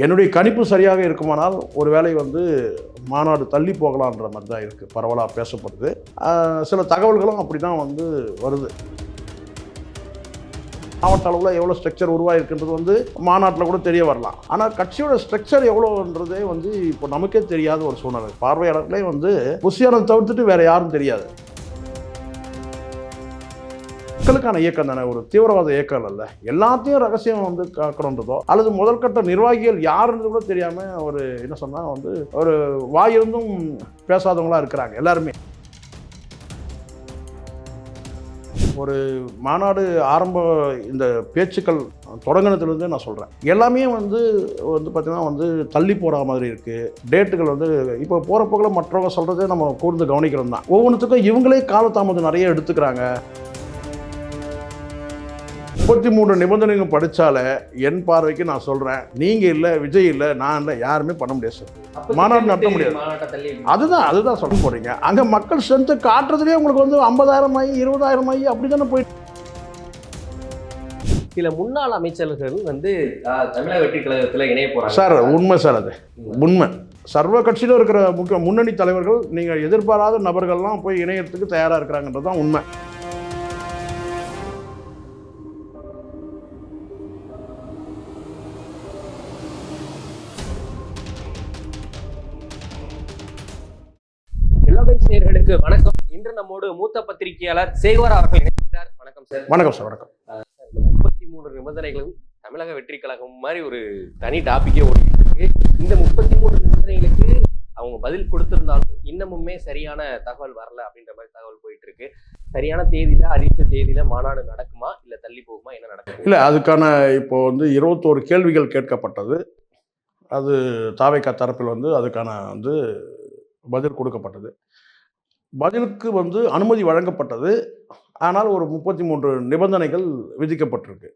என்னுடைய கணிப்பு சரியாக இருக்குமானால் ஒருவேளை வந்து மாநாடு தள்ளி போகலான்ற மாதிரி தான் இருக்குது பரவலாக பேசப்படுது. சில தகவல்களும் அப்படி தான் வந்து வருது. மாவட்ட அளவில் எவ்வளோ ஸ்ட்ரக்சர் உருவாயிருக்குன்றது வந்து மாநாட்டில் கூட தெரிய வரலாம். ஆனால் கட்சியோட ஸ்ட்ரக்சர் எவ்வளோன்றதே வந்து இப்போ நமக்கே தெரியாத ஒரு சூழ்நிலை. பார்வையாளர்களே வந்து புஷியானதை தவிர்த்துட்டு வேறு யாரும் தெரியாது. மக்களுக்கான இயக்கம் தானே ஒரு தீவிரவாத இயக்கம் அல்ல. எல்லாத்தையும் ரகசியம் வந்து காக்கணுன்றதோ அல்லது முதல்கட்ட நிர்வாகிகள் யாருன்றது கூட தெரியாம ஒரு என்ன சொன்னா வந்து ஒரு வாயிருந்தும் பேசாதவங்களா இருக்கிறாங்க எல்லாருமே. ஒரு மாநாடு ஆரம்ப இந்த பேச்சுக்கள் தொடங்கினதுலேருந்து நான் சொல்கிறேன் எல்லாமே வந்து வந்து பார்த்திங்கன்னா வந்து தள்ளி போகிற மாதிரி இருக்குது டேட்டுகள் வந்து இப்போ போகிற போக்கில் மற்றவங்க சொல்கிறதே நம்ம கூர்ந்து கவனிக்கிறோம் தான் ஒவ்வொன்றுத்துக்கும் இவங்களே காலதாமதம் நிறைய எடுத்துக்கிறாங்க. முப்பத்தி மூணு நிபந்தனைகள் படித்தாலே என் பார்வைக்கு நான் சொல்கிறேன் நீங்கள் இல்லை விஜய் இல்லை நான் இல்லை யாருமே பண்ண முடியாது சார். மாநாடு நடத்த முடியாது. அதுதான் அதுதான் சொல்ல போகிறீங்க அங்கே மக்கள் ஸ்ட்ரென்த்து காட்டுறதுலேயே உங்களுக்கு வந்து ஐம்பதாயிரம் ஆகி இருபதாயிரம் ஆகி அப்படி தானே போயிட்டு சில முன்னாள் அமைச்சர்கள் வந்து தமிழக வெற்றி கழகத்துல இணைய போறாங்க. சார் உண்மை சார் அது. உண்மை. சர்வ கட்சியில் இருக்கிற முக்கிய முன்னணி தலைவர்கள் நீங்கள் எதிர்பாராத நபர்கள்லாம் போய் இணையத்துக்கு தயாராக இருக்கிறாங்கன்றது தான் உண்மை. பத்திரிகையாளர் சேகவர் அவர்கள் இணைக்கிறார் வணக்கம் சார். வணக்கம் சார் வணக்கம். முப்பத்தி மூணு நிபந்தனைகளும் தமிழக வெற்றி கழகம் மாதிரி ஒரு தனி டாபிக்கே ஓடிட்டு இருக்கு. இந்த முப்பத்தி மூணு நிபந்தனைகளுக்கு அவங்க பதில் கொடுத்திருந்தாலும் இன்னமுமே சரியான தகவல் வரல அப்படின்ற மாதிரி தகவல் போயிட்டு இருக்கு. சரியான தேதியில அறிவித்த தேதியில மாநாடு நடக்குமா? இல்ல தள்ளி போகுமா? என்ன நடக்கும் இல்லை அதுக்கான இப்போ வந்து இருபத்தோரு கேள்விகள் கேட்கப்பட்டது. அது தாவைக்கா தரப்பில் வந்து அதுக்கான வந்து பதில் கொடுக்கப்பட்டது. பதிலுக்கு வந்து அனுமதி வழங்கப்பட்டது. ஆனால் ஒரு முப்பத்தி மூன்று நிபந்தனைகள் விதிக்கப்பட்டிருக்கு.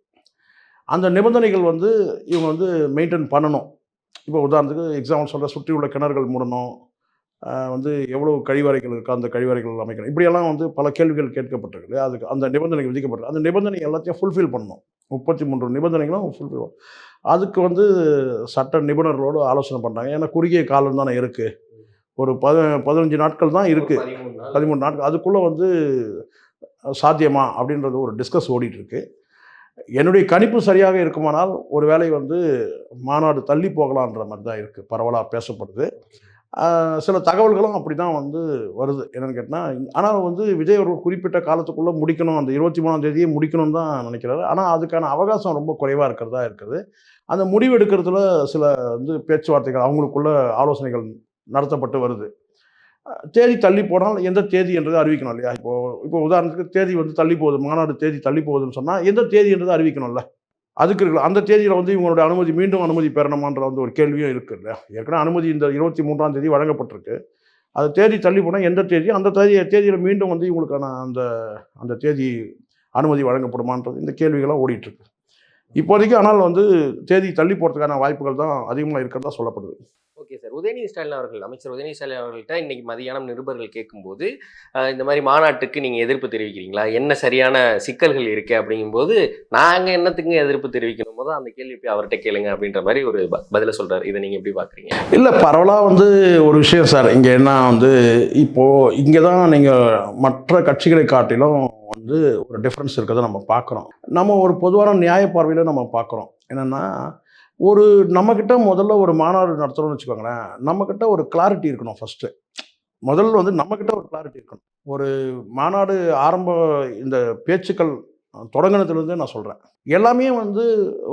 அந்த நிபந்தனைகள் வந்து இவங்க வந்து மெயின்டைன் பண்ணணும். இப்போ உதாரணத்துக்கு எக்ஸாம்பிள் சொல்கிற சுற்றி உள்ள கிணறுகள் மூடணும். வந்து எவ்வளோ கழிவறைகள் இருக்கோ அந்த கழிவறைகள் அமைக்கணும். இப்படியெல்லாம் வந்து பல கேள்விகள் கேட்கப்பட்டிருக்கு அதுக்கு அந்த நிபந்தனைகள் விதிக்கப்பட்டு அந்த நிபந்தனை எல்லாத்தையும் ஃபுல்ஃபில் பண்ணணும். முப்பத்தி மூன்று நிபந்தனைகளும் ஃபுல்ஃபில் அதுக்கு வந்து சட்ட நிபுணர்களோடு ஆலோசனை பண்ணுறாங்க ஏன்னா குறுகிய காலம் தானே இருக்குது ஒரு பத பதினஞ்சு நாட்கள் தான் இருக்குது பதிமூணு நாட்கள். அதுக்குள்ளே வந்து சாத்தியமா அப்படின்றது ஒரு டிஸ்கஸ் ஓடிட்டு இருக்கு என்னுடைய கணிப்பு சரியாக இருக்குமானால் ஒருவேளை வந்து மாநாடு தள்ளி போகலான்ற மாதிரி தான் இருக்குது பரவலாக பேசப்படுது. சில தகவல்களும் அப்படி தான் வந்து வருது. என்னென்னு கேட்டால் ஆனால் வந்து விஜய் ஒரு குறிப்பிட்ட காலத்துக்குள்ளே முடிக்கணும். அந்த இருபத்தி மூணாம் தேதியே முடிக்கணும் தான் நினைக்கிறாரு. ஆனால் அதுக்கான அவகாசம் ரொம்ப குறைவாக இருக்கிறதா இருக்குது. அந்த முடிவு எடுக்கிறதுல சில வந்து பேச்சுவார்த்தைகள் அவங்களுக்குள்ள ஆலோசனைகள் நடத்தப்பட்டு வருது. தேதி தள்ளி போனால் எந்த தேதி என்றதை அறிவிக்கணும் இல்லையா? இப்போ இப்போ உதாரணத்துக்கு தேதி வந்து தள்ளி போகுது மாநாடு தேதி தள்ளி போகுதுன்னு சொன்னால் எந்த தேதி என்றதை அறிவிக்கணும்ல? அதுக்கு இருக்குல்ல அந்த தேதியில் வந்து இவங்களோட அனுமதி மீண்டும் அனுமதி பெறணுமான்ற வந்து ஒரு கேள்வியும் இருக்குது இல்லையா? ஏற்கனவே அனுமதி இந்த இருபத்தி மூன்றாம் தேதி வழங்கப்பட்டிருக்கு. அது தேதி தள்ளி போனால் எந்த தேதி அந்த தேதி தேதியில் மீண்டும் வந்து இவங்களுக்கான அந்த அந்த தேதி அனுமதி வழங்கப்படுமான்றது இந்த கேள்விகளாக ஓடிட்டுருக்கு. இப்போதைக்கு ஆனால் வந்து தேதி தள்ளி போகிறதுக்கான வாய்ப்புகள் தான் அதிகமாக இருக்கிறதா சொல்லப்படுது. உதயநிதி ஸ்டாலின் அவர்கள் அமைச்சர் உதயநிதி ஸ்டாலின் அவர்கள்ட்ட இன்னைக்கு மதியானம் நிருபர்கள் கேட்கும்போது இந்த மாதிரி மாநாட்டுக்கு நீங்கள் எதிர்ப்பு தெரிவிக்கிறீங்களா? என்ன சரியான சிக்கல்கள் இருக்கு? அப்படிங்கும்போது நாங்கள் என்னத்துக்கு எதிர்ப்பு தெரிவிக்கணும் போது அந்த கேள்வி போய் அவர்கிட்ட கேளுங்க அப்படின்ற மாதிரி ஒரு ப- பதில சொல்றாரு. இதை நீங்கள் எப்படி பார்க்குறீங்க இல்லை பரவலாக வந்து ஒரு விஷயம் சார். இங்கே என்ன வந்து இப்போது இங்கே தான் நீங்கள் மற்ற கட்சிகளை காட்டிலும் வந்து ஒரு டிஃப்ரென்ஸ் இருக்கிறத நம்ம பார்க்குறோம் நம்ம ஒரு பொதுவான நியாய பார்வையில் நம்ம பார்க்குறோம் என்னென்னா ஒரு நம்மக்கிட்ட முதல்ல ஒரு மாநாடு நடத்துகிறோம்னு வச்சுக்கோங்களேன் நம்மக்கிட்ட ஒரு கிளாரிட்டி இருக்கணும் ஃபஸ்ட்டு முதல்ல வந்து நம்மக்கிட்ட ஒரு கிளாரிட்டி இருக்கணும். ஒரு மாநாடு ஆரம்ப இந்த பேச்சுக்கள் தொடங்கினதுலேருந்தே நான் சொல்கிறேன் எல்லாமே வந்து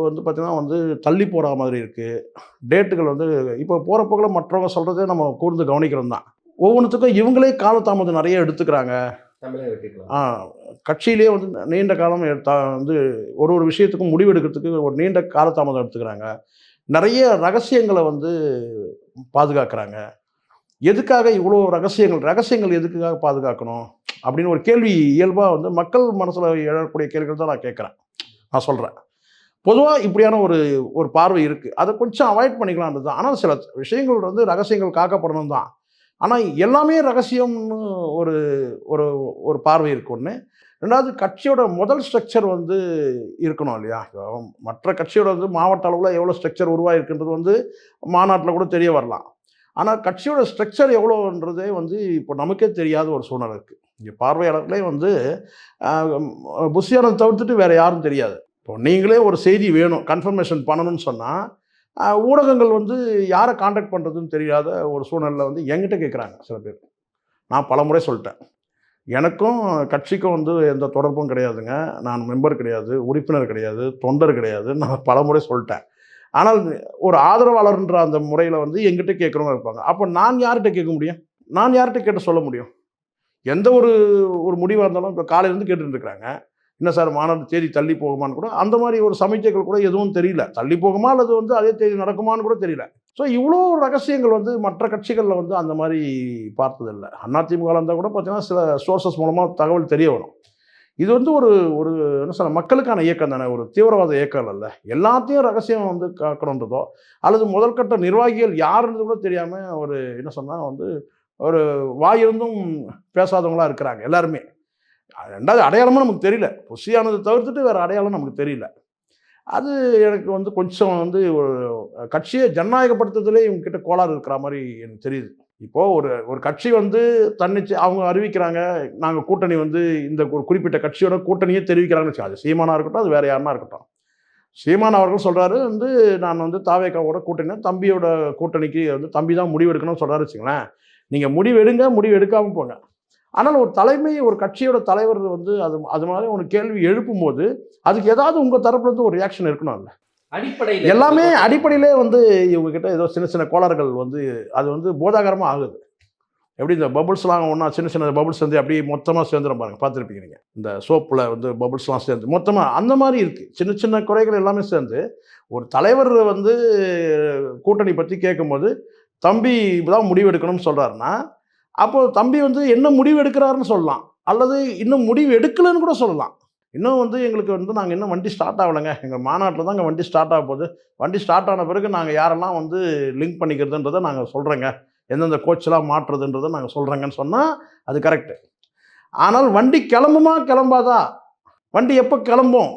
வந்து பார்த்திங்கன்னா வந்து தள்ளி போகிற மாதிரி இருக்குது டேட்டுகள் வந்து இப்போ போகிற போக்கில் மற்றவங்க சொல்கிறதே நம்ம கூர்ந்து கவனிக்கிறோம் தான் ஒவ்வொன்றுத்துக்கும் இவங்களே காலதாமதம் நிறைய எடுத்துக்கிறாங்க. ஆ, கட்சியிலே வந்து நீண்ட காலம் வந்து ஒரு ஒரு விஷயத்துக்கும் முடிவு எடுக்கிறதுக்கு ஒரு நீண்ட காலதாமதம் எடுத்துக்கிறாங்க. நிறைய ரகசியங்களை வந்து பாதுகாக்கிறாங்க. எதுக்காக இவ்வளோ ரகசியங்கள் ரகசியங்கள் எதுக்காக பாதுகாக்கணும் அப்படின்னு ஒரு கேள்வி இயல்பாக வந்து மக்கள் மனசில் எழக்கூடிய கேள்விகள் தான் நான் கேட்குறேன். நான் சொல்கிறேன் பொதுவாக இப்படியான ஒரு ஒரு பார்வை இருக்குது அதை கொஞ்சம் அவாய்ட் பண்ணிக்கலான்றது தான். ஆனால் சில விஷயங்கள் வந்து ரகசியங்கள் காக்கப்படணும் தான். ஆனால் எல்லாமே ரகசியம்னு ஒரு ஒரு ஒரு பார்வை இருக்கு ஒன்று ரெண்டாவது கட்சியோட முதல் ஸ்ட்ரக்சர் வந்து இருக்கணும் இல்லையா? மற்ற கட்சியோட வந்து மாவட்ட அளவில் எவ்வளோ ஸ்ட்ரக்சர் உருவாயிருக்குன்றது வந்து மாநாட்டில் கூட தெரிய வரலாம். ஆனால் கட்சியோட ஸ்ட்ரக்சர் எவ்வளோன்றதே வந்து இப்போ நமக்கே தெரியாத ஒரு சூழ்நிலை இருக்குது இங்கே பார்வையாளர்களே வந்து புஷியானதை தவிர்த்துட்டு வேறு யாரும் தெரியாது. இப்போ நீங்களே ஒரு செய்தி வேணும் கன்ஃபர்மேஷன் பண்ணணும்னு சொன்னால் ஊடகங்கள் வந்து யாரை காண்டாக்ட் பண்ணுறதுன்னு தெரியாத ஒரு சூழ்நிலையில் வந்து என்கிட்ட கேட்குறாங்க சில பேர். நான் பலமுறை சொல்லிட்டேன். எனக்கும் கட்சிக்கும் வந்து எந்த தொடர்பும் கிடையாதுங்க. நான் மெம்பர் கிடையாது உறுப்பினர் கிடையாது தொண்டர் கிடையாது. நான் பலமுறை சொல்லிட்டேன். ஆனால் ஒரு ஆதரவாளர்ன்ற அந்த முறையில் வந்து எங்கிட்ட கேட்குறவங்க இருப்பாங்க. அப்போ நான் யார்கிட்ட கேட்க முடியும்? நான் யார்கிட்ட கேட்டு சொல்ல முடியும்? எந்த ஒரு ஒரு முடிவாக இருந்தாலும் இப்போ காலையிலேருந்து கேட்டுட்டு என்ன சார் மாநாடு தேதி தள்ளி போகுமான்னு கூட அந்த மாதிரி ஒரு சமைச்சைகள் கூட எதுவும் தெரியல. தள்ளி போகுமா அல்லது வந்து அதே தேதி நடக்குமான்னு கூட தெரியல. ஸோ இவ்வளோ ரகசியங்கள் வந்து மற்ற கட்சிகளில் வந்து அந்த மாதிரி பார்த்ததில்லை. அதிமுக இருந்தால் கூட பார்த்தீங்கன்னா சில சோர்சஸ் மூலமாக தகவல் தெரிய வரும். இது வந்து ஒரு ஒரு என்ன சொல்ல மக்களுக்கான இயக்கம் தானே ஒரு தீவிரவாத இயக்கம் இல்லை எல்லாத்தையும் ரகசியம் வந்து காக்கணுன்றதோ அல்லது முதல்கட்ட நிர்வாகிகள் யாருன்றது கூட தெரியாமல் ஒரு என்ன சொன்னால் வந்து ஒரு வாயிருந்தும் பேசாதவங்களா இருக்கிறாங்க எல்லாருமே. ரெண்டாவது அடையாளமும் நமக்கு தெரியல. புஷியானதை தவிர்த்துட்டு வேறு அடையாளம் நமக்கு தெரியல. அது எனக்கு வந்து கொஞ்சம் வந்து ஒரு கட்சியை ஜனநாயகப்படுத்துறதுலே இவங்க கிட்ட கோளாறு இருக்கிற மாதிரி எனக்கு தெரியுது. இப்போது ஒரு ஒரு கட்சி வந்து தன்னிச்சு அவங்க அறிவிக்கிறாங்க நாங்கள் கூட்டணி வந்து இந்த ஒரு குறிப்பிட்ட கட்சியோட கூட்டணியே தெரிவிக்கிறாங்கன்னு வச்சுக்கோங்க. அது சீமானா இருக்கட்டும் அது வேறு யாருனா இருக்கட்டும். சீமான் அவர்கள் சொல்கிறாரு வந்து நான் வந்து தாவேக்காவோட கூட்டணி தம்பியோட கூட்டணிக்கு வந்து தம்பி தான் முடிவு எடுக்கணும்னு சொல்கிறாரு வச்சுங்களேன் நீங்கள் முடிவு எடுங்க முடிவு எடுக்காமல் போங்க. ஆனால் ஒரு தலைமை ஒரு கட்சியோட தலைவர் வந்து அது அது மாதிரி ஒரு கேள்வி எழுப்பும் போது அதுக்கு ஏதாவது உங்க தரப்புல இருந்து ஒரு ரியாக்ஷன் இருக்கணும்ல அடிப்படையில் எல்லாமே அடிப்படையிலே வந்து இவங்க கிட்ட ஏதோ சின்ன சின்ன கோளாறுகள் வந்து அது வந்து போதாகரமாக ஆகுது. எப்படி இந்த பபுள்ஸ்லாம் ஒன்றா சின்ன சின்ன பபுள்ஸ் வந்து அப்படியே மொத்தமாக சேர்ந்துடும் பாருங்க. பார்த்துருப்பீங்க நீங்கள் இந்த சோப்பில் வந்து பபுள்ஸ்லாம் சேர்ந்து மொத்தமாக அந்த மாதிரி இருக்குது சின்ன சின்ன குறைகள் எல்லாமே சேர்ந்து ஒரு தலைவர் வந்து கூட்டணி பற்றி கேட்கும்போது தம்பி தான் முடிவு எடுக்கணும்னு சொல்கிறாருன்னா அப்போது தம்பி வந்து என்ன முடிவு எடுக்கிறாருன்னு சொல்லலாம். அல்லது இன்னும் முடிவு எடுக்கலைன்னு கூட சொல்லலாம். இன்னும் வந்து எங்களுக்கு வந்து நாங்கள் இன்னும் வண்டி ஸ்டார்ட் ஆகலைங்க. எங்கள் மாநாட்டில் தான் வண்டி ஸ்டார்ட் ஆக போகுது. வண்டி ஸ்டார்ட் ஆன பிறகு நாங்கள் யாரெல்லாம் வந்து லிங்க் பண்ணிக்கிறதுன்றதை நாங்கள் சொல்கிறேங்க எந்தெந்த கோச்செலாம் மாற்றுறதுன்றதை நாங்கள் சொல்கிறேங்கன்னு சொன்னால் அது கரெக்டு ஆனால் வண்டி கிளம்புமா கிளம்பாதா? வண்டி எப்போ கிளம்பும்?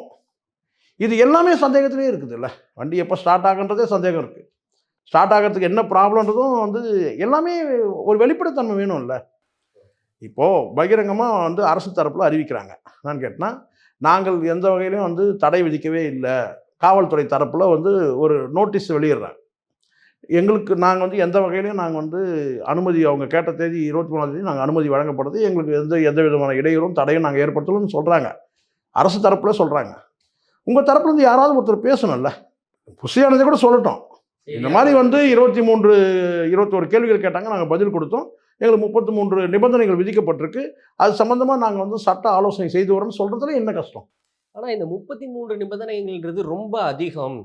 இது எல்லாமே சந்தேகத்திலே இருக்குதுல்ல. வண்டி எப்போ ஸ்டார்ட் ஆகுன்றதே சந்தேகம் இருக்குது ஸ்டார்ட் ஆகிறதுக்கு என்ன ப்ராப்ளம்ன்றதும் வந்து எல்லாமே ஒரு வெளிப்படைத்தன்மை வேணும்ல. இப்போது பகிரங்கமாக வந்து அரசு தரப்பில் அறிவிக்கிறாங்க. நான் கேட்டால் நாங்கள் எந்த வகையிலையும் வந்து தடை விதிக்கவே இல்லை. காவல்துறை தரப்பில் வந்து ஒரு நோட்டீஸ் வெளியிடுறாங்க. எங்களுக்கு நாங்கள் வந்து எந்த வகையிலையும் நாங்கள் வந்து அனுமதி அவங்க கேட்ட தேதி இருபத்தி மூணாம் தேதி நாங்கள் அனுமதி வழங்கப்படுது. எங்களுக்கு எந்த எந்த விதமான இடையூறும் தடையும் நாங்கள் ஏற்படுத்தணும்னு சொல்கிறாங்க அரசு தரப்பில் சொல்கிறாங்க உங்கள் தரப்புலேருந்து யாராவது ஒருத்தர் பேசணும்ல. புசியானதை கூட சொல்லட்டும். இந்த மாதிரி வந்து இருபத்தி மூன்று இருபத்தோரு கேள்விகள் கேட்டாங்க நாங்கள் பதில் கொடுத்தோம். எங்களுக்கு முப்பத்தி மூன்று நிபந்தனைகள் விதிக்கப்பட்டிருக்கு. அது சம்மந்தமாக நாங்கள் வந்து சட்ட ஆலோசனை செய்து வரோம்னு சொல்கிறதுல என்ன கஷ்டம்? ஆனா இந்த முப்பத்தி மூன்று நிபந்தனைகள்ன்றது ரொம்ப அதிகம்.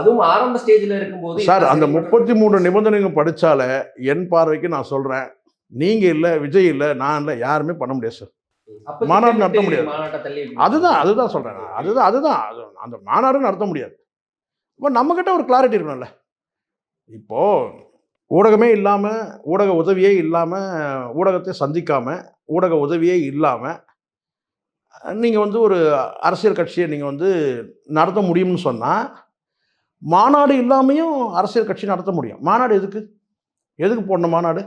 அதுவும் ஆரம்ப ஸ்டேஜ்ல இருக்கும்போது சார் அந்த முப்பத்தி மூன்று நிபந்தனைகள் படித்தாலே என் பார்வைக்கு நான் சொல்கிறேன் நீங்கள் இல்லை விஜய் இல்லை நான் இல்லை யாருமே பண்ண முடியாது சார். மாநாடு நடத்த முடியாது. அதுதான் அதுதான் சொல்கிறேன் அதுதான் அதுதான். அது அந்த மாநாடு நடத்த முடியாது. இப்போ நம்மக்கிட்ட ஒரு கிளாரிட்டி இருக்கணும்ல. இப்போது ஊடகமே இல்லாமல் ஊடக உதவியே இல்லாமல் ஊடகத்தை சந்திக்காமல் ஊடக உதவியே இல்லாமல் நீங்கள் வந்து ஒரு அரசியல் கட்சியை நீங்கள் வந்து நடத்த முடியும்னு சொன்னால் மாநாடு இல்லாமையும் அரசியல் கட்சி நடத்த முடியும். மாநாடு எதுக்கு? எதுக்கு போடணும் மாநாடு?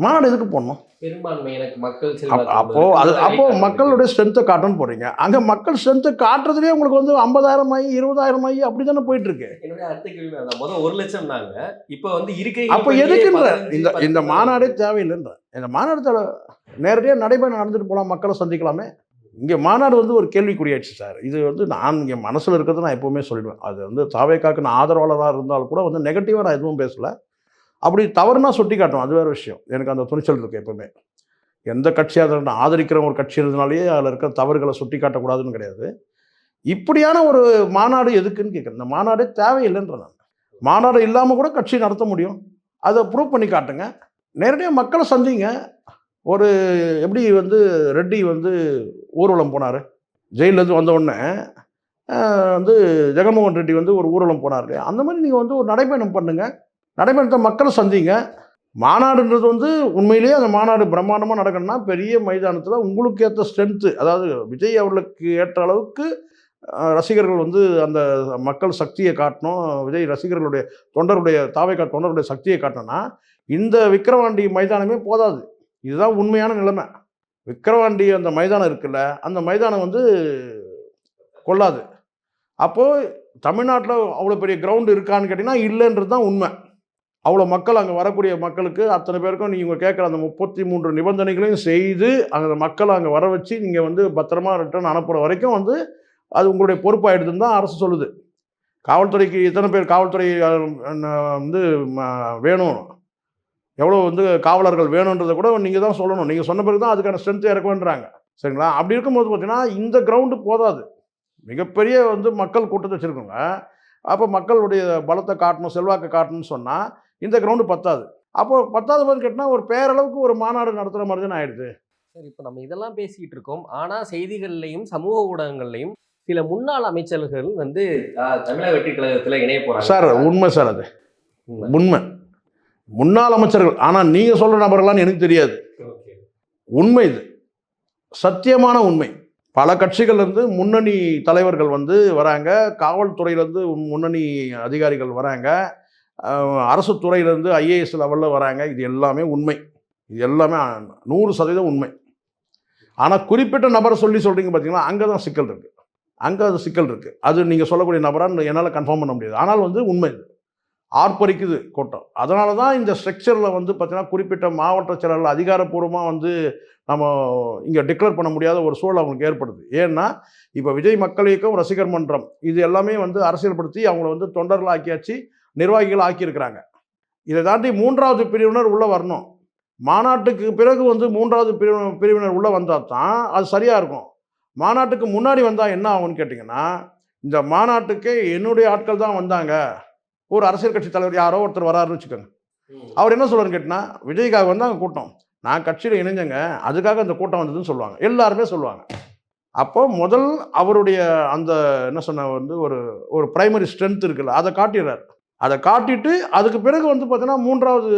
மாநாடு எதுக்கு போடணும்? அப்ப-. அது அப்போ. மக்களுடைய ஸ்ட்ரென்த்தை காட்டணும்னு போறீங்க. அங்க மக்கள் ஸ்ட்ரென்த்தை காட்டுறதுலேயே உங்களுக்கு வந்து ஐம்பதாயிரம் ஆகி இருபதாயிரம் ஆகி அப்படி தானே போயிட்டு இருக்கு ஒரு லட்சம் இப்ப வந்து இருக்கை அப்போ எதுக்குன்ற? இந்த இந்த மாநாடே தேவையில்லைன்ற. இந்த மாநாடு நேரடியாக நடைபெற நடந்துட்டு போகலாம் மக்களை சந்திக்கலாமே? இங்கே மாநாடு வந்து ஒரு கேள்விக்குறியாச்சு சார். இது வந்து நான் இங்கே மனசில் இருக்கிறது நான் எப்போவுமே சொல்லிடுவேன். அது வந்து தாவேக்காக்கு நான் ஆதரவாளராக இருந்தாலும் கூட வந்து நெகட்டிவாக நான் எதுவும் பேசலை. அப்படி தவறுனா சுட்டி காட்டும் அது வேறு விஷயம். எனக்கு அந்த துணிச்சல் இருக்குது எப்பவுமே. எந்த கட்சியாக இருந்தாலும் ஆதரிக்கிற ஒரு கட்சி இருந்தனாலேயே அதில் இருக்கிற தவறுகளை சுட்டி காட்டக்கூடாதுன்னு கிடையாது. இப்படியான ஒரு மாநாடு எதுக்குன்னு கேட்குறேன் இந்த மாநாடே தேவையில்லைன்ற நான். மாநாடு இல்லாமல் கூட கட்சி நடத்த முடியும். அதை ப்ரூவ் பண்ணி காட்டுங்க. நேரடியாக மக்களை சந்திங்க. ஒரு எப்படி வந்து ரெட்டி வந்து ஊர்வலம் போனார். ஜெயிலேருந்து வந்த உடனே வந்து ஜெகன்மோகன் ரெட்டி வந்து ஒரு ஊர்வலம் போனார் அந்த மாதிரி நீங்கள் வந்து ஒரு நடைப்பயணம் பண்ணுங்கள் நடைபயணத்தை மக்களை சந்திங்க. மாநாடுன்றது வந்து உண்மையிலேயே அந்த மாநாடு பிரம்மாண்டமாக நடக்கணும்னா பெரிய மைதானத்தில் உங்களுக்கு ஏற்ற ஸ்ட்ரென்த்து அதாவது விஜய் அவர்களுக்கு ஏற்ற அளவுக்கு ரசிகர்கள் வந்து அந்த மக்கள் சக்தியை காட்டணும். விஜய் ரசிகர்களுடைய தொண்டருடைய தாவைக்கா தொண்டருடைய சக்தியை காட்டணும்னா இந்த விக்கிரவாண்டி மைதானமே போதாது. இதுதான் உண்மையான நிலைமை. விக்கிரவாண்டி அந்த மைதானம் இருக்குல்ல அந்த மைதானம் வந்து கொள்ளாது. அப்போது தமிழ்நாட்டில் அவ்வளோ பெரிய கிரவுண்டு இருக்கான்னு கேட்டிங்கன்னா இல்லைன்றது தான் உண்மை. அவ்வளோ மக்கள் அங்கே வரக்கூடிய மக்களுக்கு அத்தனை பேருக்கும் நீங்கள் கேட்குற அந்த முப்பத்தி மூன்று நிபந்தனைகளையும் செய்து அந்த மக்களை அங்கே வர வச்சு நீங்கள் வந்து பத்திரமா ரிட்டர்ன் அனுப்புகிற வரைக்கும் வந்து அது உங்களுடைய பொறுப்பாயிடுதுன்னு தான் அரசு சொல்லுது. காவல்துறைக்கு எத்தனை பேர் காவல்துறை வந்து ம- வேணும்? எவ்வளோ வந்து காவலர்கள் வேணுன்றதை கூட நீங்கள் தான் சொல்லணும். நீங்கள் சொன்ன பிறகு தான் அதுக்கான ஸ்ட்ரென்த் இறக்குவேன்றாங்க சரிங்களா? அப்படி இருக்கும்போது பார்த்தீங்கன்னா இந்த கிரவுண்டு போதாது. மிகப்பெரிய வந்து மக்கள் கூட்டத்தை வச்சுருக்கோங்க அப்போ மக்களுடைய பலத்தை காட்டணும் செல்வாக்கை காட்டணும்னு சொன்னால் இந்த கிரவுண்டு பத்தாது. அப்போ பத்தாவது போது கேட்டால் ஒரு பேரளவுக்கு ஒரு மாநாடு நடத்துகிற மாதிரி தான் ஆயிடுது. சரி இப்போ நம்ம இதெல்லாம் பேசிக்கிட்டு இருக்கோம். ஆனா செய்திகள்லையும் சமூக ஊடகங்கள்லையும் சில முன்னாள் அமைச்சர்கள் வந்து தமிழக வெற்றி கழகத்துல இணைய போறாங்க. சார் உண்மை சார் அது. உண்மை. முன்னாள் அமைச்சர்கள் ஆனால் நீங்கள் சொல்கிற நபர்கள்லாம் எனக்கு தெரியாது. உண்மை இது. சத்தியமான உண்மை. பல கட்சிகள்லேருந்து முன்னணி தலைவர்கள் வந்து வராங்க. காவல்துறையிலேருந்து முன்னணி அதிகாரிகள் வராங்க. அரசு துறையிலேருந்து ஐஏஎஸ் லெவலில் வராங்க. இது எல்லாமே உண்மை. இது எல்லாமே நூறு சதவீதம் உண்மை. ஆனால் குறிப்பிட்ட நபரை சொல்லி சொல்கிறீங்க பார்த்தீங்கன்னா அங்கே தான் சிக்கல் இருக்குது அங்கே அது சிக்கல் இருக்குது அது நீங்கள் சொல்லக்கூடிய நபராக என்னால் கன்ஃபார்ம் பண்ண முடியாது. ஆனால் வந்து உண்மை இது. ஆர்ப்பரிக்குது கூட்டம். அதனால தான் இந்த ஸ்ட்ரக்சரில் வந்து பார்த்திங்கன்னா குறிப்பிட்ட மாவட்ட செயலாளர் அதிகாரப்பூர்வமாக வந்து நம்ம இங்கே டிக்ளேர் பண்ண முடியாத ஒரு சூழல் அவங்களுக்கு ஏற்படுது. ஏன்னா இப்போ விஜய் மக்கள் இயக்கம் ரசிகர் மன்றம். இது எல்லாமே வந்து அரசியல்படுத்தி அவங்கள வந்து தொண்டர்கள் ஆக்கியாச்சு நிர்வாகிகள் ஆக்கியிருக்கிறாங்க இதை தாண்டி மூன்றாவது பிரிவினர் உள்ளே வரணும். மாநாட்டுக்கு பிறகு வந்து மூன்றாவது பிரிவு பிரிவினர் உள்ளே வந்தால் தான் அது சரியாக இருக்கும். மாநாட்டுக்கு முன்னாடி வந்தால் என்ன ஆகும்னு கேட்டிங்கன்னா இந்த மாநாட்டுக்கே என்னுடைய ஆட்கள் தான் வந்தாங்க. ஒரு அரசியல் கட்சி தலைவர் யாரோ ஒருத்தர் வராருன்னு வச்சுக்கோங்க. அவர் என்ன சொல்றாருன்னு கேட்டினா விஜய்க்காக வந்தாங்க கூட்டம். நான் கட்சியில் இணைஞ்சங்க அதுக்காக அந்த கூட்டம் வந்ததுன்னு சொல்லுவாங்க. எல்லாருமே சொல்லுவாங்க. அப்போ முதல் அவருடைய அந்த என்ன சொன்ன வந்து ஒரு ஒரு பிரைமரி ஸ்ட்ரென்த் இருக்குல்ல அதை காட்டிடுறாரு. அதை காட்டிட்டு அதுக்கு பிறகு வந்து பார்த்தீங்கன்னா மூன்றாவது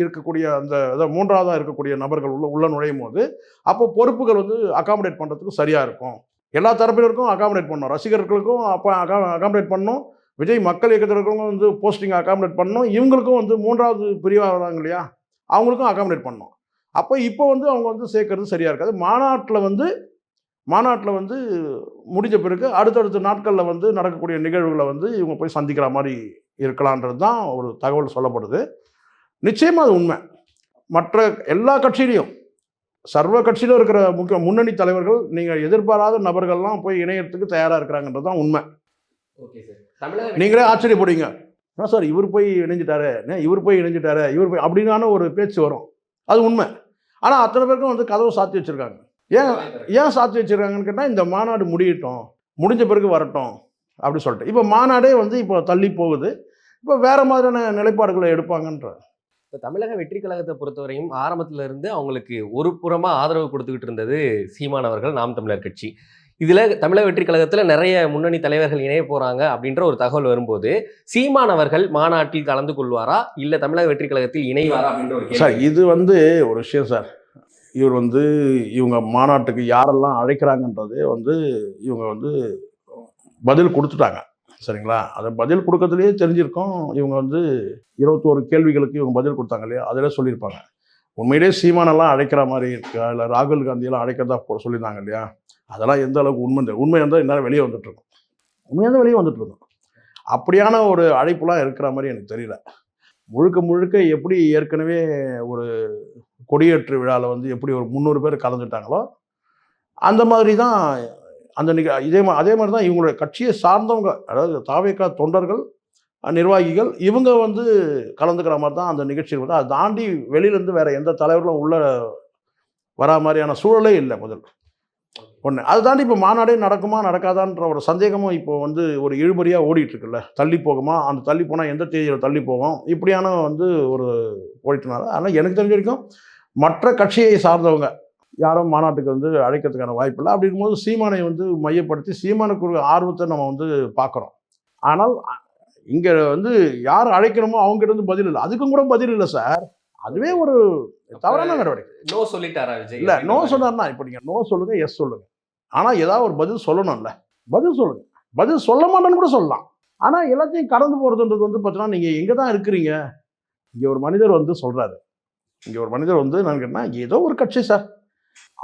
இருக்கக்கூடிய அந்த அதாவது மூன்றாவதாக இருக்கக்கூடிய நபர்கள் உள்ள உள்ள நுழையும் போது அப்போ பொறுப்புகள் வந்து அகாமடேட் பண்ணுறதுக்கு சரியாக இருக்கும். எல்லா தரப்பினருக்கும் அகாமடேட் பண்ணணும். ரசிகர்களுக்கும் அப்போ அகா அகாமடேட் பண்ணணும். விஜய் மக்கள் இயக்கத்தில் இருக்கிறவங்க வந்து போஸ்டிங் அகாமடேட் பண்ணணும். இவங்களுக்கும் வந்து மூன்றாவது பிரிவாக வராங்க இல்லையா? அவங்களுக்கும் அகாமடேட் பண்ணணும். அப்போ இப்போ வந்து அவங்க வந்து சேர்க்கறது சரியாக இருக்காது. மாநாட்டில் வந்து மாநாட்டில் வந்து முடிஞ்ச பிறகு அடுத்தடுத்த நாட்களில் வந்து நடக்கக்கூடிய நிகழ்வுகளை வந்து இவங்க போய் சந்திக்கிற மாதிரி இருக்கலான்றது தான் ஒரு தகவல் சொல்லப்படுது. நிச்சயமாக அது உண்மை. மற்ற எல்லா கட்சியிலையும் சர்வ கட்சியிலும் இருக்கிற முக்கிய முன்னணி தலைவர்கள் நீங்கள் எதிர்பாராத நபர்கள்லாம் போய் இணையத்துக்கு தயாராக இருக்கிறாங்கிறது தான் உண்மை. நீங்களே ஆச்சரியப்படுவீங்க. என்ன சார் இவர் போய் இணைஞ்சிட்டாரு இவர் போய் இணைஞ்சிட்டாரு இவர் போய் அப்படின்னான ஒரு பேச்சு வரும். அது உண்மை. ஆனால் அத்தனை பேருக்கும் வந்து கதவு சாத்தி வச்சுருக்காங்க. ஏன் ஏன் சாத்தி வச்சுருக்காங்கன்னு கேட்டால் இந்த மாநாடு முடியட்டும் முடிஞ்ச பிறகு வரட்டும் அப்படி சொல்லிட்டு. இப்போ மாநாடே வந்து இப்போ தள்ளி போகுது. இப்போ வேறு மாதிரியான நிலைப்பாடுகளை எடுப்பாங்கன்ற. இப்போ தமிழக வெற்றி கழகத்தை பொறுத்தவரையும் ஆரம்பத்துல இருந்து அவங்களுக்கு ஒரு புறமா ஆதரவு கொடுத்துக்கிட்டு இருந்தது சீமான் அவர்கள் நாம் தமிழர் கட்சி. இதுல தமிழக வெற்றி கழகத்துல நிறைய முன்னணி தலைவர்கள் இணைய போறாங்க அப்படின்ற ஒரு தகவல் வரும்போது சீமான் அவர்கள் மாநாட்டில் கலந்து கொள்வாரா? இல்ல தமிழக வெற்றி கழகத்தில் இணைவாரா அப்படின்ற ஒரு சார் இது வந்து ஒரு விஷயம் சார். இவர் வந்து இவங்க மாநாட்டுக்கு யாரெல்லாம் அழைக்கிறாங்கன்றதே வந்து இவங்க வந்து பதில் கொடுத்துட்டாங்க. சரிங்களா? அதை பதில் கொடுக்கறதுலேயே தெரிஞ்சிருக்கோம். இவங்க வந்து இருபத்தோரு கேள்விகளுக்கு இவங்க பதில் கொடுத்தாங்க இல்லையா? அதில் சொல்லியிருப்பாங்க. உண்மையிலே சீமானெல்லாம் அழைக்கிற மாதிரி இருக்கா? இல்லை ராகுல் காந்தியெல்லாம் அழைக்கிறதா சொல்லியிருந்தாங்க இல்லையா? அதெல்லாம் எந்த அளவுக்கு உண்மை தெரியல. உண்மை இருந்தால் இந்நேரம் வெளியே வந்துட்டுருக்கோம் உண்மையாக வெளியே வந்துட்டுருக்கோம் அப்படியான ஒரு அழைப்புலாம் இருக்கிற மாதிரி எனக்கு தெரியல. முழுக்க முழுக்க எப்படி ஏற்கனவே ஒரு கொடியேற்று விழாவில் வந்து எப்படி ஒரு முந்நூறு பேர் கலந்துட்டாங்களோ அந்த மாதிரி தான் அந்த நிக இதே மா அதே மாதிரி தான் இவங்களுடைய கட்சியை சார்ந்தவங்க அதாவது தாவேக்கா தொண்டர்கள் நிர்வாகிகள் இவங்க வந்து கலந்துக்கிற மாதிரி தான் அந்த நிகழ்ச்சியில் வந்து அதை தாண்டி வெளியிலேருந்து வேறு எந்த தலைவர்களும் உள்ள வரா மாதிரியான சூழலே இல்லை முதல். ஒன்று அதை தாண்டி இப்போ மாநாடே நடக்குமா நடக்காதான்ற ஒரு சந்தேகமும் இப்போ வந்து ஒரு இழுபறியாக ஓடிட்டுருக்குல்ல. தள்ளி போகுமா அந்த தள்ளி போனால் எந்த தேதியில் தள்ளி போகும் இப்படியான வந்து ஒரு ஓடிட்டுனால ஆனால் எனக்கு தெரிஞ்ச வரைக்கும் மற்ற கட்சியை சார்ந்தவங்க யாரும் மாநாட்டுக்கு வந்து அழைக்கிறதுக்கான வாய்ப்பு இல்லை. அப்படி இருக்கும்போது சீமானை வந்து மையப்படுத்தி சீமானுக்கு ஆர்வத்தை நம்ம வந்து பார்க்குறோம். ஆனால் இங்கே வந்து யார் அழைக்கணுமோ அவங்ககிட்ட இருந்து பதில் இல்லை. அதுக்கும் கூட பதில் இல்லை சார். அதுவே ஒரு தவறான நடவடிக்கை. நோ சொல்லிட்டாரா விஜய் இல்ல நோ. சொன்னார்னா இப்போ நீங்க நோ சொல்லுங்க எஸ் சொல்லுங்க. ஆனா ஏதாவது ஒரு பதில் சொல்லணும்ல. பதில் சொல்லுங்க. பதில் சொல்ல மாட்டேன்னு கூட சொல்லலாம். ஆனா எல்லாத்தையும் கடந்து போறதுன்றது வந்து பார்த்தீங்கன்னா நீங்க எங்க தான் இருக்கிறீங்க? இங்க ஒரு மனிதர் வந்து சொல்றாரு. இங்க ஒரு மனிதர் வந்து நான் கேட்டா ஏதோ ஒரு கட்சி சார்.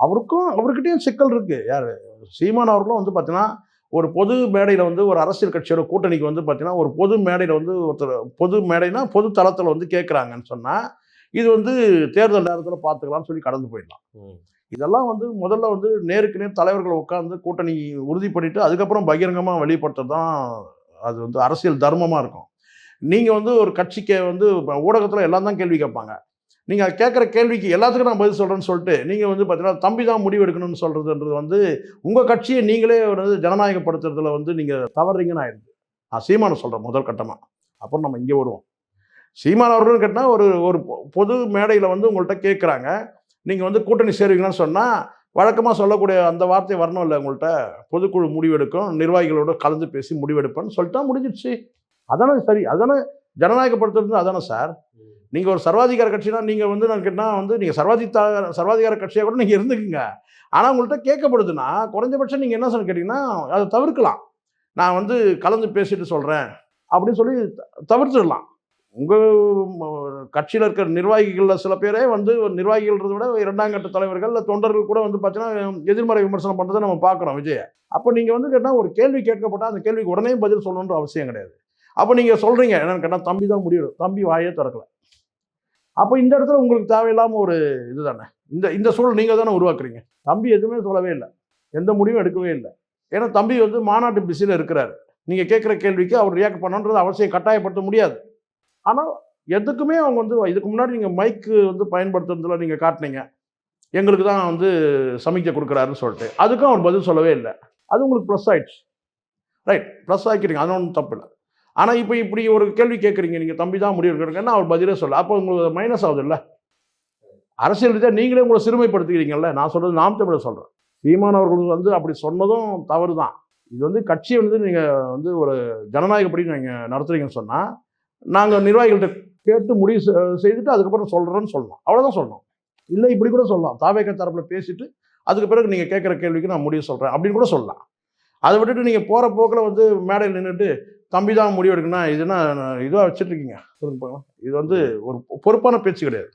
அவருக்கும் அவர்கிட்டயும் சிக்கல் இருக்கு. யார்? சீமான் அவர்களும் வந்து பார்த்தீங்கன்னா ஒரு பொது மேடையில் வந்து ஒரு அரசியல் கட்சியோட கூட்டணிக்கு வந்து பார்த்தீங்கன்னா ஒரு பொது மேடையில் வந்து ஒருத்தர் பொது மேடைனா பொது தளத்தில் வந்து கேட்குறாங்கன்னு சொன்னால் இது வந்து தேர்தல் நேரத்தில் பார்த்துக்கலாம்னு சொல்லி கடந்து போயிடலாம். இதெல்லாம் வந்து முதல்ல வந்து நேருக்கு நேர் தலைவர்கள் உட்காந்து கூட்டணி உறுதி பண்ணிட்டு அதுக்கப்புறம் பகிரங்கமாக வெளிப்படுத்துறது தான் அது வந்து அரசியல் தர்மமாக இருக்கும். நீங்கள் வந்து ஒரு கட்சிக்கு வந்து ஊடகத்தில் எல்லாம் தான் கேள்வி கேட்பாங்க. நீங்கள் கேட்குற கேள்விக்கு எல்லாத்துக்கும் நான் பதில் சொல்கிறேன்னு சொல்லிட்டு நீங்கள் வந்து பார்த்தீங்கன்னா தம்பி தான் முடிவு எடுக்கணும்னு சொல்கிறதுன்றது வந்து உங்கள் கட்சியை நீங்களே வந்து ஜனநாயகப்படுத்துறதுல வந்து நீங்கள் தவறுறீங்கன்னு ஆயிடுது. நான் சீமானை சொல்கிறேன் முதல் கட்டமாக அப்புறம் நம்ம இங்கே வருவோம். சீமான் அவர்கள் கேட்டால் ஒரு ஒரு பொ- பொது மேடையில் வந்து உங்கள்கிட்ட கேட்குறாங்க நீங்கள் வந்து கூட்டணி சேருவீங்கன்னு சொன்னால் வழக்கமாக சொல்லக்கூடிய அந்த வார்த்தை வரணும் இல்லை உங்கள்கிட்ட பொதுக்குழு முடிவெடுக்கும் நிர்வாகிகளோட கலந்து பேசி முடிவெடுப்பேன்னு சொல்லிட்டா முடிஞ்சிடுச்சு. அதானே சரி அதானே ஜனநாயகப்படுத்துறது அதானே சார்? நீங்கள் ஒரு சர்வாதிகார கட்சினா நீங்கள் வந்து நான் கேட்டால் வந்து நீங்கள் சர்வாதிகா சர்வாதிகார கட்சியாக கூட நீங்கள் இருந்துக்குங்க. ஆனால் உங்கள்கிட்ட கேட்கப்படுதுன்னா குறைஞ்சபட்சம் நீங்கள் என்ன சொன்ன கேட்டிங்கன்னா அதை தவிர்க்கலாம். நான் வந்து கலந்து பேசிட்டு சொல்கிறேன் அப்படின்னு சொல்லி தவிர்த்துடலாம். உங்கள் கட்சியில் இருக்கிற நிர்வாகிகளில் சில பேரே வந்து ஒரு நிர்வாகிகள்ன்றதை விட இரண்டாம் கட்ட தலைவர்கள் இல்லை தொண்டர்கள் கூட வந்து பார்த்தீங்கன்னா எதிர்மறை விமர்சனம் பண்ணுறதை நம்ம பார்க்குறோம் விஜய். அப்போ நீங்கள் வந்து கேட்டால் ஒரு கேள்வி கேட்கப்பட்டால் அந்த கேள்விக்கு உடனே பதில் சொல்லணுன்ற அவசியம் கிடையாது. அப்போ நீங்கள் சொல்கிறீங்க என்னன்னு கேட்டால் தம்பி தான் முடியும் தம்பி வாயே திறக்கலை. அப்போ இந்த இடத்துல உங்களுக்கு தேவையில்லாமல் ஒரு இது தானே இந்த இந்த சூழல் நீங்கள் தானே உருவாக்குறீங்க. தம்பி எதுவுமே சொல்லவே இல்லை. எந்த முடிவும் எடுக்கவே இல்லை. ஏன்னா தம்பி வந்து மாநாட்டு பிஸியில் இருக்கிறாரு. நீங்கள் கேட்குற கேள்விக்கு அவர் ரியாக்ட் பண்ணணுன்றது அவசியம் கட்டாயப்படுத்த முடியாது. ஆனால் எதுக்குமே அவங்க வந்து இதுக்கு முன்னாடி நீங்கள் மைக்கு வந்து பயன்படுத்துறதுல நீங்கள் காட்டினீங்க. எங்களுக்கு தான் வந்து சமிக்கை கொடுக்குறாருன்னு சொல்லிட்டு. அதுக்கும் அவர் பதில் சொல்லவே இல்லை. அது உங்களுக்கு ப்ளஸ் ஆயிடுச்சு. ரைட் ப்ளஸ் ஆக்கிட்டீங்க. அது ஒன்றும் தப்பு இல்லை. ஆனால் இப்போ இப்படி ஒரு கேள்வி கேட்குறீங்க நீங்கள் தம்பி தான் முடிவு எடுக்கிறீங்கன்னா அவர் பதிலே சொல்ல அப்போ உங்களுக்கு மைனஸ் ஆகுது இல்லை அரசியல் ரீதியாக நீங்களே உங்களை சிறுமைப்படுத்திக்கிறீங்கல்ல? நான் சொல்கிறது நாம் தமிழர் சொல்கிறேன் சீமான் அவர்கள் வந்து அப்படி சொன்னதும் தவறு தான் இது வந்து கட்சியை வந்து நீங்கள் வந்து ஒரு ஜனநாயகப்படி நீங்கள் நடத்துறீங்கன்னு சொன்னால் நாங்கள் நிர்வாகிகள்கிட்ட கேட்டு முடிவு செ- செய்துட்டு அதுக்கப்புறம் சொல்கிறோன்னு சொல்லணும். அவ்வளோதான் சொல்லணும். இல்லை இப்படி கூட சொல்லலாம். தாவேக்க தரப்பில் பேசிட்டு அதுக்கு பிறகு நீங்கள் கேட்குற கேள்விக்கு நான் முடிவு சொல்கிறேன் அப்படின்னு கூட சொல்லலாம். அதை விட்டுட்டு நீங்கள் போகிற போக்கில் வந்து மேடையில் நின்றுட்டு தம்பி தான் முடிவு எடுக்கணும் இதுனா இதுவாக வச்சுட்ருக்கீங்க சொல்லுங்க பார்க்கலாம் இது வந்து ஒரு பொறுப்பான பேச்சு கிடையாது.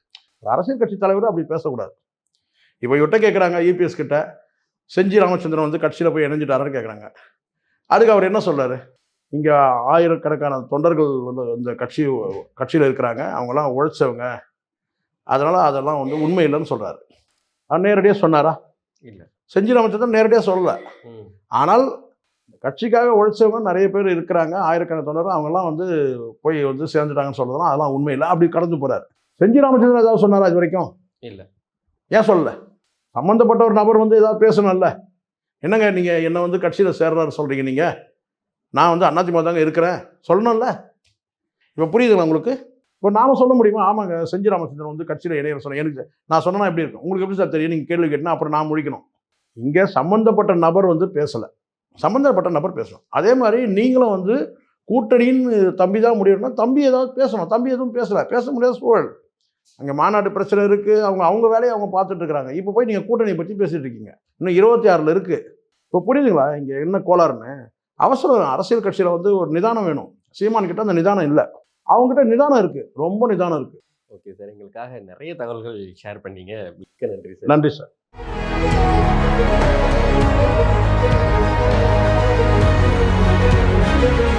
அரசியல் கட்சி தலைவர் அப்படி பேசக்கூடாது. இப்போ இவர்கிட்ட கேட்குறாங்க இபிஎஸ் கிட்ட. செஞ்சி ராமச்சந்திரன் வந்து கட்சியில் போய் இணைஞ்சிட்டாருன்னு கேட்குறாங்க அதுக்கு அவர் என்ன சொல்றாரு? இங்கே ஆயிரக்கணக்கான தொண்டர்கள் வந்து இந்த கட்சி கட்சியில் இருக்கிறாங்க. அவங்கெல்லாம் உழைச்சவங்க. அதனால் அதெல்லாம் வந்து உண்மை இல்லைன்னு சொல்கிறாரு அவர் நேரடியாக சொன்னாரா? இல்ல. செஞ்சி ராமச்சந்திரன் நேரடியாக சொல்லலை. ஆனால் கட்சிக்காக உழைச்சவங்க நிறைய பேர் இருக்கிறாங்க. ஆயிரக்கணக்கான தொண்டர் அவங்கெல்லாம் வந்து போய் வந்து சேர்ந்துட்டாங்கன்னு சொல்றதுலாம் அதெல்லாம் உண்மை இல்லை அப்படி கடந்து போறாரு. செஞ்சி ராமச்சந்திரன் ஏதாவது சொன்னாரா இது வரைக்கும்? இல்ல. ஏன் சொல்லல? சம்மந்தப்பட்ட ஒரு நபர் வந்து ஏதாவது பேசணும்ல. என்னங்க நீங்க என்ன வந்து கட்சியில சேர்றாரு சொல்றீங்க நீங்க? நான் வந்து அதிமுக தாங்க இருக்கிறேன். சொல்லணும்ல. இப்போ புரியுதுங்களா உங்களுக்கு? இப்போ நாம சொல்ல முடியுமா? ஆமாங்க. செஞ்சி ராமச்சந்திரன் வந்து கட்சியில் இணைய சொன்னேன். எனக்கு நான் சொன்னா எப்படி இருக்கும்? உங்களுக்கு எப்படி சார் தெரியும்? நீங்கள் கேள்வி கேட்டினா அப்புறம் நான் முடிக்கணும் இங்கே சம்மந்தப்பட்ட நபர் வந்து பேசலை. சம்மந்தப்பட்ட நபர் பேசணும். அதே மாதிரி நீங்களும் வந்து கூட்டணின்னு தம்பி தான் முடியணும்னா தம்பி ஏதாவது பேசணும். தம்பி எதுவும் பேசலை. பேச முடியாத சூழல். அங்கே மாநாட்டு பிரச்சனை இருக்குது அவங்க அவங்க வேலையை அவங்க பார்த்துட்டு இருக்கிறாங்க இப்போ போய் நீங்கள் கூட்டணியை பற்றி பேசிட்டு இருக்கீங்க. இன்னும் இருபத்தி ஆறில் இருக்குது இப்போ புரியுதுங்களா? இங்கே என்ன கோளாறுன்னு? அவசரம் அரசியல் கட்சியில் வந்து ஒரு நிதானம் வேணும். சீமான் கிட்ட அந்த நிதானம் இல்லை. அவங்ககிட்ட நிதானம் இருக்குது ரொம்ப நிதானம் இருக்குது ஓகே சார். எங்களுக்காக நிறைய தகவல்கள் ஷேர் பண்ணீங்க. மிக்க நன்றி சார். நன்றி சார். Thank you.